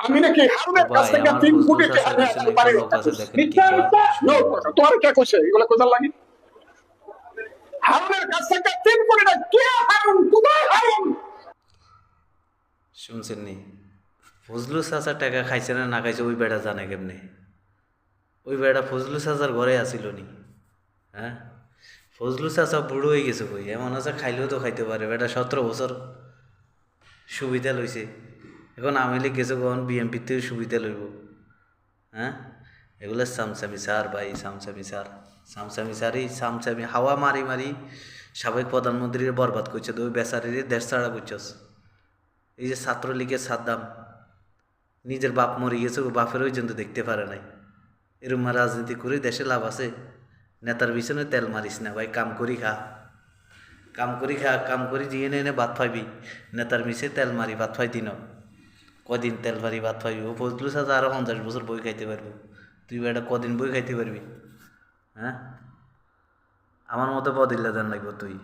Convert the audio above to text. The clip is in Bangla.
আমি নাকি হারুনের কাছ থেকে তিন কোটি টাকা নিয়ে পারি একটা লোক আছে, দেখেন কি মিথ্যা করে। মিথ্যা? নো তোমার কে কইছে? এগুলো কোথায় লাগি হারুনের কাছ থেকে তিন কোটি টাকা কে হারুন? কোথায় হারুন। শুনছেন নি? ফজলু টাকা খাইছে না না খাইছে ওই বেড়া জানে কেমনে? ওই বেড়া ফজলু চাচার ঘরে আসিল নি হ্যাঁ? ফজলু চাচা বুড়ো হয়ে গেছে কই? এমন আছে খাইলেও তো খাইতে পারে। বেটা সতেরো বছর সুবিধা লইছে। এখন আমিলে গেছে কখন? বিএমপিতেও সুবিধা লইব। হ্যাঁ? এগুলো সামসামি সার ভাই, সামসামি সার সামসামি সারই সামসামি হাওয়া মারি মারি সাবেক প্রধানমন্ত্রীর বরবাদ করছে তো ওই বেচারির দেশ ছাড়া করছস। এই যে ছাত্রলীগের সাদ্দাম, নিজের বাপ মরে গেছে, ও বাপের ওই জন্য দেখতে পারে নাই। এরম রাজনীতি করে দেশে লাভ আছে। নেতার পিছনে তেল মারিস না ভাই, কাম করি খা। কাম করি খা, কাম করি দিয়ে এনে ভাত পাইবি নেতার মিশে তেল মারি, ভাত পাই দিন কদিন তেল ভারি ভাত পাইবি ও ফজলু সাজা আরও পঞ্চাশ বছর বই খাইতে পারবি। তুই বেটা কদিন বই খাইতে পারবি? হ্যাঁ? আমার মতো বদিল্লা দেন লাগবো তুই।